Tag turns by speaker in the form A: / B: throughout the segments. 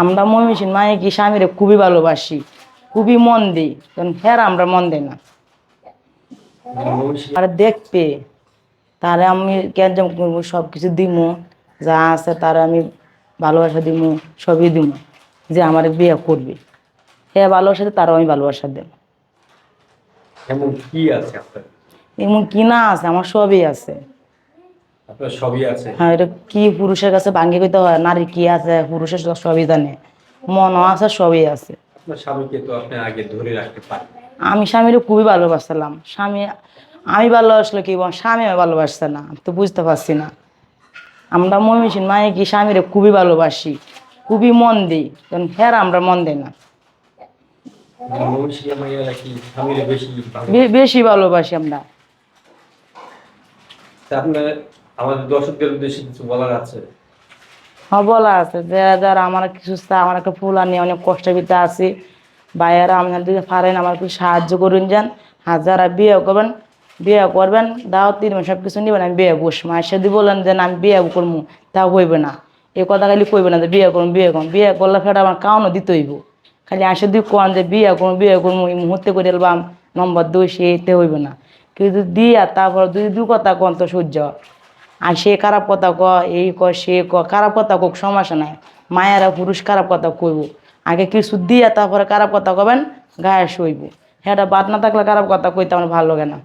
A: আমরা ময়মনসিং মানে কি স্বামীরে খুবই ভালোবাসি খুবই মন দিই কারণ হ্যাঁ আমরা মন দেই না। আর দেখবে তারে আমি কেন করব সব কিছু দিমু যা আছে তার আমি ভালোবাসা দিমু সবই দিমু যে আমার বিয়ে করবে। হ্যাঁ ভালোবাসা দেয় তারও আমি ভালোবাসা দেব।
B: এমন কি আছে
A: এমন কি না আছে আমার সবই আছে।
B: আপনার সবই আছে?
A: হ্যাঁ এটা কি পুরুষের কাছে ভাঙ্গি কইতে হয়? নারী কি আছে? পুরুষের সবই জানে। মনও আছে সবই আছে।
B: আপনার স্বামীকে তো আপনি আগে ধরে রাখতে পারেন।
A: আমি স্বামীর খুবই ভালোবাসতাম স্বামী আমি ভালোবাসলো কি স্বামী আমি ভালোবাসছে না। তো বুঝতে পারছি না। আমরা ময়মনসিং মায়ে কি স্বামীর খুবই ভালোবাসি? খুবই মন দিই। কারণ ফের আমরা মন দিই না।
B: বেশি
A: ভালোবাসি আমরা।
B: আমাদের দর্শকদের উদ্দেশ্যে কিছু বলার আছে?
A: হ্যাঁ বলা আছে। যারা আমার কিছু আমার একটা ফুল আনি অনেক আছি। ভাইয়ারা আপনার পারেন আমার সাহায্য করুন যান। আর বিয়ে করবেন বিয়ে করবেন, দাও তিন মাস সব কিছু নিবেন, আমি বিয়ে বসবো। বলেন যে আমি বিয়ে করব তা হইবে না। এই কথা খালি কইবে না যে বিয়ে করুন বিয়ে করুন। বিয়ে করলে ফের আমার দিতে হইব। খালি আসে দুই কোন যে বিয়ে করুন, বিয়ে করব এই মুহূর্তে করে এলবাম, নম্বর দুই, সে হইবে না। কিন্তু দিয়া তারপর দুই দু কথা কোন তো সহ্য আর সে খারাপ কথা ক এই ক সে ক খারাপ কথা কোক সমস্যা নাই। মায়েরা পুরুষ খারাপ কথা কইব। আগে কিছু দিয়া তারপরে খারাপ কথা কবেন? গায়ে শইব। হ্যাঁ বাদ না থাকলে খারাপ কথা কইতে আমার ভালো লাগে না।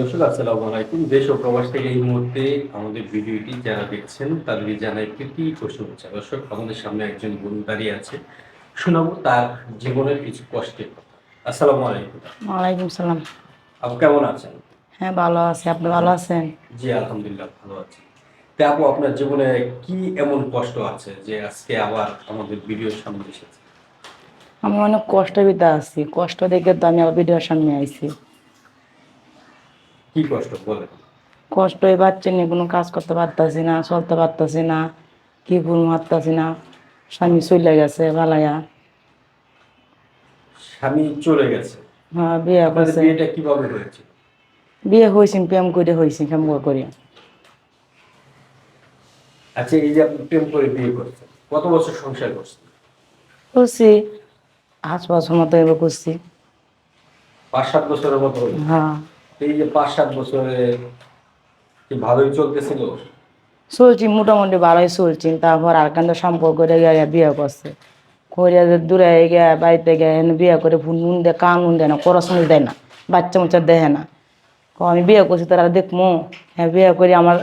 B: দর্শক আসসালামু আলাইকুম। দেশ ও প্রবাস থেকে এই মুহূর্তে আমাদের ভিডিওটি যারা দেখছেন তাদেরকে জানাই প্রীতি প্রশংসা দর্শক আমাদের সামনে একজন গুরু দাঁড়িয়ে আছে। শোনাবো তার জীবনের কিছু কষ্টের কথা। আসসালামু আলাইকুম।
A: ওয়ালাইকুম সালাম।
B: আপনি কেমন আছেন?
A: হ্যাঁ ভালো আছি। আপনি ভালো আছেন?
B: জি আলহামদুলিল্লাহ ভালো আছি। তা আপু আপনার জীবনে কি এমন কষ্ট আছে যে আজকে আবার আমাদের ভিডিওর সামনে এসেছে?
A: আমি অনেক কষ্টের ভিতরে আছি। কষ্ট দেখে তো আমি আবার ভিডিওর সামনে আইছি।
B: কি কষ্ট বলেন?
A: কষ্ট এই বাচ্চা নিয়ে কোনো কাজ করতে পারতাছি না চলতে পারতাছি না কি ভুল মারতাছি না। স্বামী চলে গেছে ভালাইয়া
B: স্বামী চলে গেছে?
A: হ্যাঁ বিয়ে
B: আপনাদের
A: করছে।
B: বিয়েটা কীভাবে হয়েছে?
A: বিয়ে হয়েছেন প্রেম করে হয়েছি প্রেম করি।
B: আচ্ছা এই যে আপনি প্রেম করে বিয়ে করছেন কত বছর সংসার করছেন?
A: করছি পাঁচ বছর মতো এবার করছি।
B: পাঁচ সাত বছরের মতো? হলো
A: হ্যাঁ
B: এই যে পাঁচ সাত বছরে কি ভালোই চলতেছিল?
A: চলছি মোটামুটি ভালোই চলছি। তারপর আর কান্দ সম্পর্ক করে গিয়ে বিয়ে করছে। করিয়া যে দূরে গিয়ে বাড়িতে গিয়ে এনে বিয়ে করে ফুন নুন দেয় কান নুন দেয় না পড়াশোনা দেয় না বাচ্চা মুচ্চা দেয় না। আমি বিয়ে করছি তারা দেখমো? হ্যাঁ বিয়ে করে আমার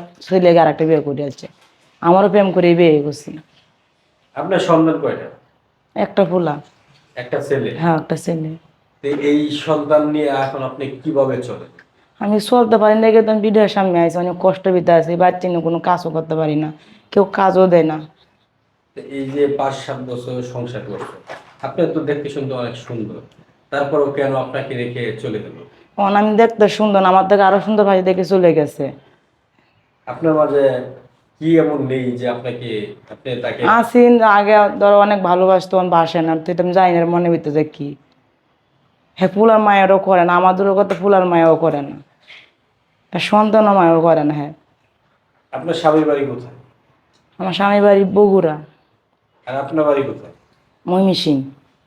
A: গিয়ে আর একটা বিয়ে করে আছে। আমারও প্রেম করে বিয়ে করছি।
B: আপনার সন্তান কয়টা?
A: একটা ফুলা
B: একটা ছেলে?
A: হ্যাঁ একটা ছেলে।
B: এই সন্তান নিয়ে এখন আপনি কীভাবে চলেন?
A: আমি চলতে পারি না দেখে তো সামনে আছি অনেক কষ্ট ভিতরে আছি বাচ্চা নিয়ে কোনো কাজও করতে পারি না কেউ কাজও দেয় না।
B: এই যে পাঁচ সাত বছর সংসার করছেন আপনার তো দেখতে শুনতে অনেক সুন্দর তারপরেও কেন আপনাকে রেখে চলে গেল?
A: তখন আমি দেখতে সুন্দর না, আমার থেকে আরও সুন্দর ভাই দেখে চলে গেছে।
B: আপনার মাঝে কি এমন নেই যে আপনাকে আপনি তাকে
A: আসিন আগে ধরো অনেক ভালোবাসতো তখন বাসে না তো এটা আমি জানি না মনে ভিতরে যে কি। হ্যাঁ ফুলার মায়েরও করে না আমাদেরও কত ফুলার মায়েরও করে না। হ্যাঁ সন্তানও মায়েরও করে না হ্যাঁ
B: আপনার স্বামীর বাড়ি কোথায়?
A: আমার স্বামী বাড়ি বগুড়া।
B: আর আপনার বাড়ি কোথায়?
A: ময়মিসিং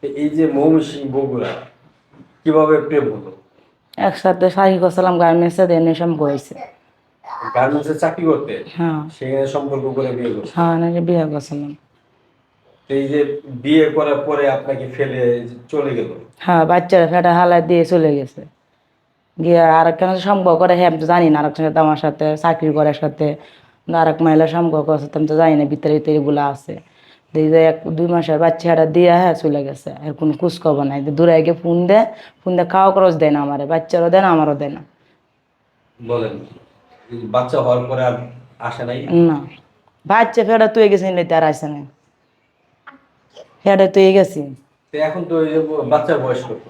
B: তো এই যে মৌমিসিং বগুড়া কীভাবে প্রেম হলো?
A: একসাথে শাহি করছিলাম গার্মেন্টসে দেন এসব
B: গার্মেন্টসে চাকরি করতে?
A: হ্যাঁ।
B: সেখানে সম্পর্ক করে বিয়ে করছে?
A: হ্যাঁ নাকি বিয়ে করছিলাম
B: এই যে বিয়ে করার পরে আপনাকে ফেলে চলে গেল?
A: হ্যাঁ বাচ্চারা ফেটা হালা দিয়ে চলে গেছে। গিয়ে আর একখানে সম্পর্ক করে হ্যাঁ আমি তো জানি না আরেকজনের সাথে আমার সাথে চাকরি করার সাথে আর এক মহিলার সম্পর্ক আছে আমি তো জানি না ভিতরে ভিতরে এগুলো আছে। যে এক দুই মাসের বাচ্চাটা দিয়ে হ্যাঁ চলে গেছে। আর কোনো খোঁজ খবর নাই দূরে গিয়ে ফোন দেয়। ফোন দিয়ে খাওয়া খরচ দেয় না আমারে। বাচ্চারও দেয় না আমারও দেয় না।
B: বলেন বাচ্চা হওয়ার পরে আর আসে নাই?
A: না। বাচ্চা ফেটা তুই গেছে নিতে আর আসে না ফেটা তুই গেছি।
B: এখন তো বাচ্চার বয়স কত?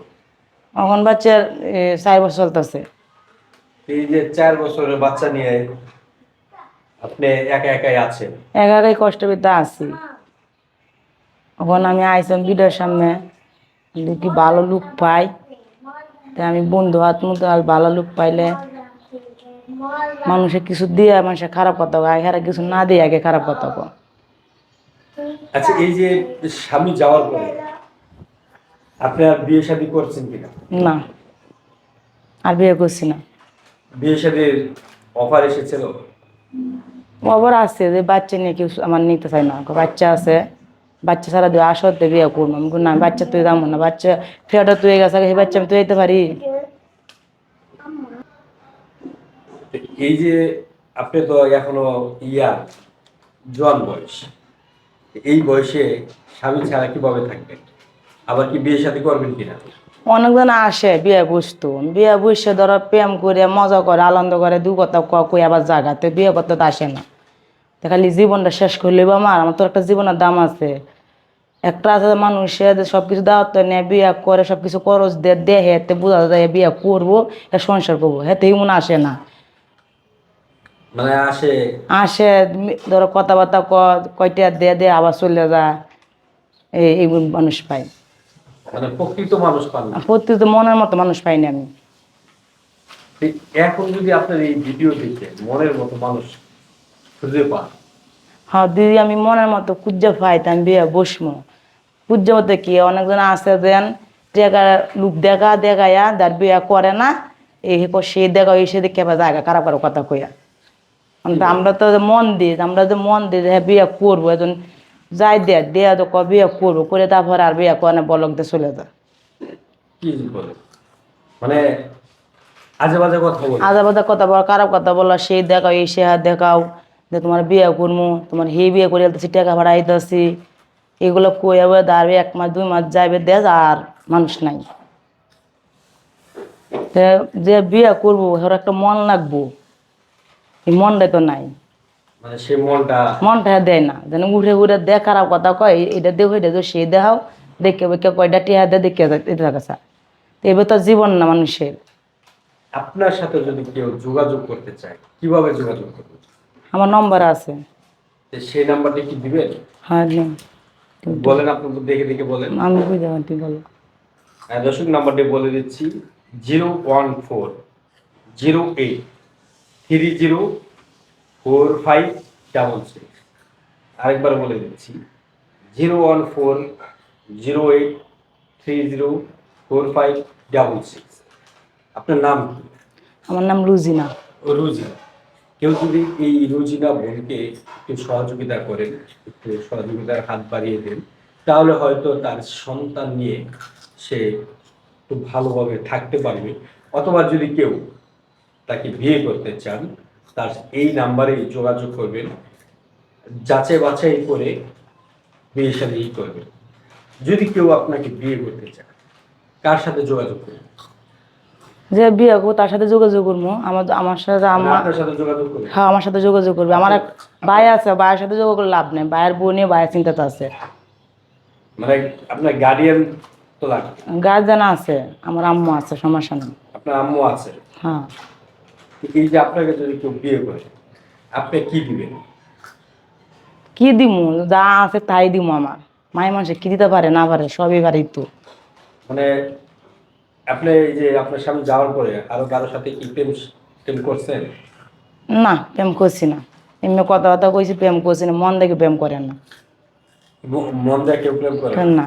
A: এখন বাচ্চার চার বছর চলতেছে।
B: এই যে চার বছরের বাচ্চা নিয়ে আপনি একা একাই আছেন?
A: একা একাই কষ্ট পেতে আসি। এখন আমি আইসাম ভিডিওর সামনে। দেখি ভালো লুক পাই? তাই আমি বন্ধু হাত মতো আর ভালো লুক পাইলে মানুষে কিছু দিয়ে মানুষের খারাপ কথা কয় আগে কিছু না দিয়ে আগে খারাপ কথা কয়।
B: আচ্ছা এই যে স্বামী যাওয়ার পরে আপনি আর বিয়ে শাদী করছেন কিনা?
A: না আর বিয়ে করছি না।
B: বিয়ে শাদীর অফার এসেছিল?
A: খবর আছে যে বাচ্চা নিয়ে কেউ আমার নিতে চায় না বাচ্চা আছে। বাচ্চা ছাড়া দিয়ে আসতে বিয়ে করব। আমি না বাচ্চা তুই যাব না বাচ্চা ফেটা তুই গেছে সেই বাচ্চা আমি তুই যেতে পারি।
B: এই যে আপনি তো এখনও ইয়া জোয়ান বয়স। এই বয়সে স্বামী ছাড়া কীভাবে থাকবেন আবার কি বিয়ে শাদী করবেন কিনা?
A: অনেকজন আসে বিয়ে বসতো। বিয়ে বসে ধরো প্রেম করে মজা করে আনন্দ করে দু কথা ক কই আবার জাগাতে বিয়ে করতে আসে না। তো খালি জীবনটা শেষ করলে আমার আমার তো একটা জীবনের দাম আছে। একটা আছে যে মানুষে যে সব কিছু দাওয়াত নেয় বিয়ে করে সব কিছু খরচ দিয়ে দেহে এতে বোঝা যায় বিয়ে করব এ সংসার করব হেতে মনে আসে না।
B: মানে আসে?
A: আসে ধরো কথাবার্তা ক কয়টা দিয়ে দিয়ে আবার চলে যায়। এই এই মানুষ পাই।
B: মানে প্রকৃত মানুষ পান
A: প্রত্যেক মনের মতো মানুষ পাইনি আমি।
B: এখন যদি আপনার এই ভিডিও দেখে মনের মতো মানুষ খুঁজে পান
A: হ্যাঁ দিদি আমি মনের মতো কুজ্জা পাই আমি বিয়ে বসবো। কুজ্জা মতো কি অনেকজন আছে টেকা লুক দেখা যার বিয়ে করে না এই সে দেখা এই সে দেখে জায়গা খারাপ কথা কইয়া। আমরা তো মন দিই আমরা যে মন দিই হ্যাঁ বিয়ে করব এখন যাই দে দেয়া তো ক বিয়ে করব করে তারপর আর বিয়ে করে না বলক দিয়ে চলে
B: কি বলে মানে আজে বাজে কথা বলে।
A: আদা বাদা কথা বল খারাপ কথা বলো সেই দেখাও এই সে দেখাও। যে তোমার বিয়ে করব তোমার হে বিয়ে করে আলতেছি টাকা ভাড়া আইতেছি এগুলো কই আবার দাঁড়াবে এক মাস দুই মাস যাবে দেশ আর মানুষ নাই। যে বিয়ে করব ওর একটা মন লাগবো। এই মনটাই তো নাই।
B: মানে মনটা
A: মনটা দেয় না। যেন উঠে উঠে দেখ খারাপ কথা কয় এটা দেখো এটা দেখো সেই দেখাও দেখে বেকে কয়টা টিয়া দিয়ে দেখে এটা দেখা তো এবার তো জীবন না মানুষের।
B: আপনার সাথে যদি কেউ যোগাযোগ করতে চায় কীভাবে যোগাযোগ করবে?
A: আমার নম্বর আছে।
B: সেই নাম্বারটা কি দিবেন?
A: হ্যাঁ দিন।
B: বলেন আপনি তো দেখে দেখে বলেন।
A: আমি বুঝতে পারছি বলো।
B: হ্যাঁ, দর্শক নাম্বারটি বলে দিচ্ছি zero one four zero eight three zero four five double six. আরেকবার বলে দিচ্ছি zero one four zero eight three zero four five double six. আপনার নাম কি?
A: আমার নাম রুজিনা।
B: ও রুজিনা। কেউ যদি এই রুজিনা বোনকে একটু সহযোগিতা করেন, একটু সহযোগিতার হাত বাড়িয়ে দেন, তাহলে হয়তো তার সন্তান নিয়ে সে খুব ভালোভাবে থাকতে পারবে। অথবা যদি কেউ তাকে বিয়ে করতে চান, তার এই নাম্বারে যোগাযোগ করবেন, যাচাই বাছাই করে বিয়ে সাথে করবেন। যদি কেউ আপনাকে বিয়ে করতে চায়, কার সাথে যোগাযোগ করবেন?
A: যে বিয়ে করব তার সাথে যোগাযোগ করব। আমার আমার সাথে আমার
B: সাথে যোগাযোগ করবেন
A: হ্যাঁ আমার সাথে যোগাযোগ করবে। আমার এক ভাই আছে ভাইয়ের সাথে যোগাযোগ করে লাভ নেই। ভাইয়ের বউ নিয়ে ভাইয়ের চিন্তাতে আছে।
B: মানে আপনার গার্ডিয়ান তো লাগবে।
A: গার্জেন আছে আমার আম্মু আছে সমস্যা নেই।
B: আপনার আম্মু আছে।
A: হ্যাঁ।
B: এই যে আপনাকে যদি কেউ বিয়ে করে আপনি কি দিবেন?
A: কি দিমু? যা আছে তাই দিমু আমার। মায়ের মানুষে কি দিতে পারে না পারে সবই পারি তো।
B: মানে আপনি এই যে আপনার সামনে যাওয়ার পরে আরও কারোর সাথে কি প্রেম প্রেম করছেন?
A: না প্রেম করছি না। এমনি কইছি প্রেম করছি না। মন দেখে প্রেম করে না।
B: মন কেউ প্রেম
A: না?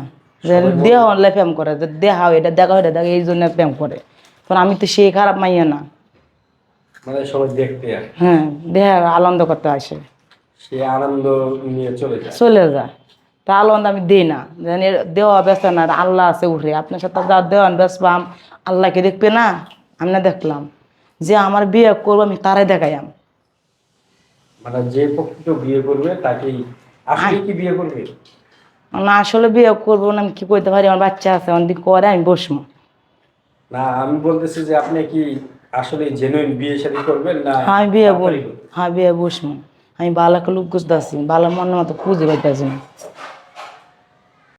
A: দেহ হলে প্রেম করে দেখাও এটা দেখাও এটা দেখো এই জন্য প্রেম করে। কারণ আমি তো সেই খারাপ মাইয়া না।
B: মানে সবাই দেখতে
A: হ্যাঁ দেহা আনন্দ করতে আসে।
B: সে আনন্দ নিয়ে চলে যায়।
A: চলে যায়। তা আনন্দ আমি দিই না। এর দেওয়া ব্যস্ত না আল্লাহ আছে উঠে। আপনার সাথে যা দেওয়ান বেসবাম আল্লাহকে দেখবে না? আমি না দেখলাম। যে আমার বিয়ে করব আমি তারাই দেখাইয়াম।
B: মানে যে প্রকৃত বিয়ে করবে তাকেই আসলে কি বিয়ে করবে?
A: না আসলে বিয়ে করব না আমি কি করতে পারি? আমার বাচ্চা আছে অনেক করে আমি বসবো।
B: না আমি বলতেছি যে আপনি কি আসলে জেনুইন বিয়ে শাদী করবেন না
A: হ্যাঁ আমি বিয়ে বল হ্যাঁ বিয়ে বসবো। আমি বালাকে লোক খুঁজতেছি বালা মনের মতো খুঁজে পাইতেছি না।